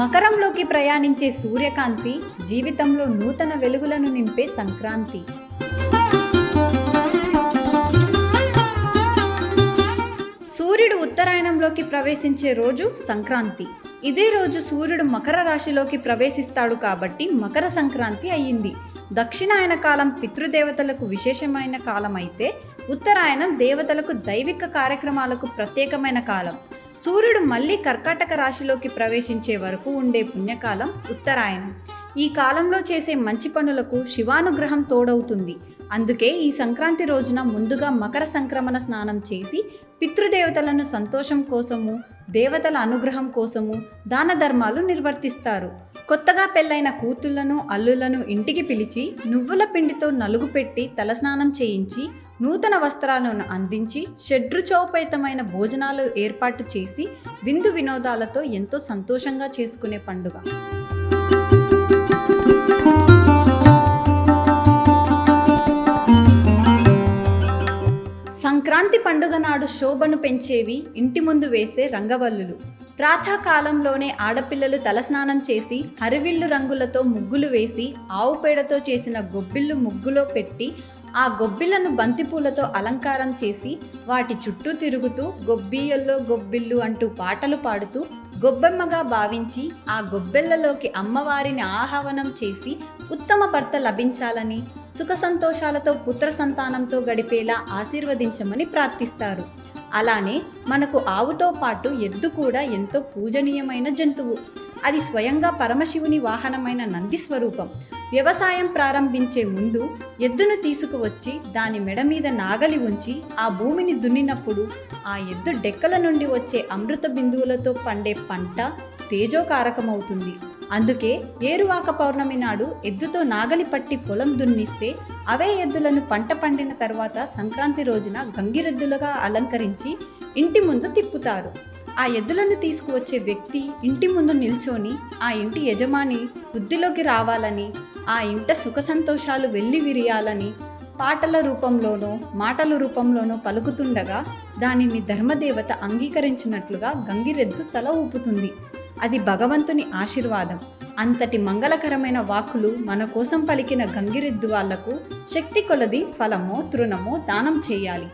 మకరంలోకి ప్రయాణించే సూర్యకాంతి జీవితంలో నూతన వెలుగులను నింపే సంక్రాంతి. సూర్యుడు ఉత్తరాయణంలోకి ప్రవేశించే రోజు సంక్రాంతి. ఇదే రోజు సూర్యుడు మకర రాశిలోకి ప్రవేశిస్తాడు కాబట్టి మకర సంక్రాంతి అయ్యింది. దక్షిణాయన కాలం పితృదేవతలకు విశేషమైన కాలం అయితే ఉత్తరాయణం దేవతలకు దైవిక కార్యక్రమాలకు ప్రత్యేకమైన కాలం. సూర్యుడు మళ్ళీ కర్కాటక రాశిలోకి ప్రవేశించే వరకు ఉండే పుణ్యకాలం ఉత్తరాయణం. ఈ కాలంలో చేసే మంచి పనులకు శివానుగ్రహం తోడవుతుంది. అందుకే ఈ సంక్రాంతి రోజున ముందుగా మకర సంక్రమణ స్నానం చేసి పితృదేవతలను సంతోషం కోసము దేవతల అనుగ్రహం కోసము దాన ధర్మాలు నిర్వర్తిస్తారు. కొత్తగా పెళ్ళైన కూతుళ్ళను అల్లులను ఇంటికి పిలిచి నువ్వుల పిండితో నలుగు పెట్టి తలస్నానం చేయించి నూతన వస్త్రాలను అందించి షడ్రుచోపేతమైన భోజనాలు ఏర్పాటు చేసి విందు వినోదాలతో ఎంతో సంతోషంగా చేసుకునే పండుగ. సంక్రాంతి పండుగ నాడు శోభను పెంచేవి ఇంటి ముందు వేసే రంగవల్లులు. ప్రాతకాలంలోనే ఆడపిల్లలు తలస్నానం చేసి హరివిల్లు రంగులతో ముగ్గులు వేసి ఆవు పేడతో చేసిన గొబ్బిళ్ళు ముగ్గులో పెట్టి ఆ గొబ్బిలను బంతిపూలతో అలంకారం చేసి వాటి చుట్టూ తిరుగుతూ గొబ్బియల్లో గొబ్బిళ్ళు అంటూ పాటలు పాడుతూ గొబ్బెమ్మగా భావించి ఆ గొబ్బెళ్ళలోకి అమ్మవారిని ఆహ్వానం చేసి ఉత్తమ భర్త లభించాలని సుఖ సంతోషాలతో పుత్ర సంతానంతో గడిపేలా ఆశీర్వదించమని ప్రార్థిస్తారు. అలానే మనకు ఆవుతో పాటు ఎద్దు కూడా ఎంతో పూజనీయమైన జంతువు. అది స్వయంగా పరమశివుని వాహనమైన నంది స్వరూపం. వ్యవసాయం ప్రారంభించే ముందు ఎద్దును తీసుకువచ్చి దాని మెడ మీద నాగలి ఉంచి ఆ భూమిని దున్నినప్పుడు ఆ ఎద్దు డెక్కల నుండి వచ్చే అమృత బిందువులతో పండే పంట తేజోకారకమవుతుంది. అందుకే ఏరువాక పౌర్ణమి నాడు ఎద్దుతో నాగలి పట్టి పొలం దున్నిస్తే అవే ఎద్దులను పంట పండిన తర్వాత సంక్రాంతి రోజున గంగిరెద్దులుగా అలంకరించి ఇంటి ముందు తిప్పుతారు. ఆ ఎద్దులను తీసుకువచ్చే వ్యక్తి ఇంటి ముందు నిల్చొని ఆ ఇంటి యజమాని వృద్ధిలోకి రావాలని ఆ ఇంట సుఖ సంతోషాలు వెళ్ళి విరియాలని పాటల రూపంలోనో మాటల రూపంలోనో పలుకుతుండగా దానిని ధర్మదేవత అంగీకరించినట్లుగా గంగిరెద్దు తల ఊపుతుంది. అది భగవంతుని ఆశీర్వాదం. అంతటి మంగళకరమైన వాక్కులు మన కోసం పలికిన గంగిరెద్దు వాళ్ళకు శక్తి కొలది ఫలమో తృణమో దానం చేయాలి.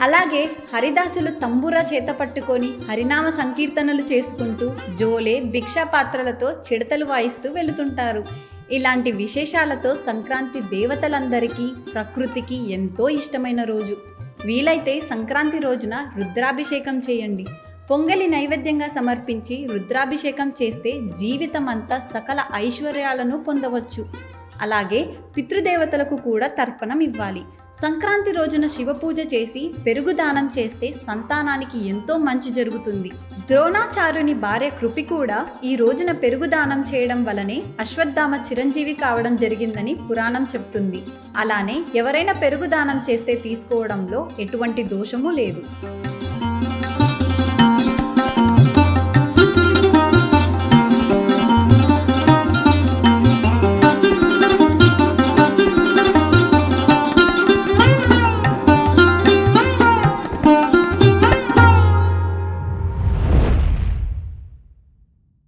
అలాగే హరిదాసులు తంబురా చేత పట్టుకొని హరినామ సంకీర్తనలు చేసుకుంటూ జోలే భిక్షా పాత్రలతో చిడతలు వాయిస్తూ వెళుతుంటారు. ఇలాంటి విశేషాలతో సంక్రాంతి దేవతలందరికీ ప్రకృతికి ఎంతో ఇష్టమైన రోజు. వీలైతే సంక్రాంతి రోజున రుద్రాభిషేకం చేయండి. పొంగలి నైవేద్యంగా సమర్పించి రుద్రాభిషేకం చేస్తే జీవితం అంతా సకల ఐశ్వర్యాలను పొందవచ్చు. అలాగే పితృదేవతలకు కూడా తర్పణం ఇవ్వాలి. సంక్రాంతి రోజున శివపూజ చేసి పెరుగు దానం చేస్తే సంతానానికి ఎంతో మంచి జరుగుతుంది. ద్రోణాచార్యుని భార్య కృపి కూడా ఈ రోజున పెరుగు దానం చేయడం వలనే అశ్వత్థామ చిరంజీవి కావడం జరిగిందని పురాణం చెప్తుంది. అలానే ఎవరైనా పెరుగు దానం చేస్తే తీసుకోవడంలో ఎటువంటి దోషము లేదు.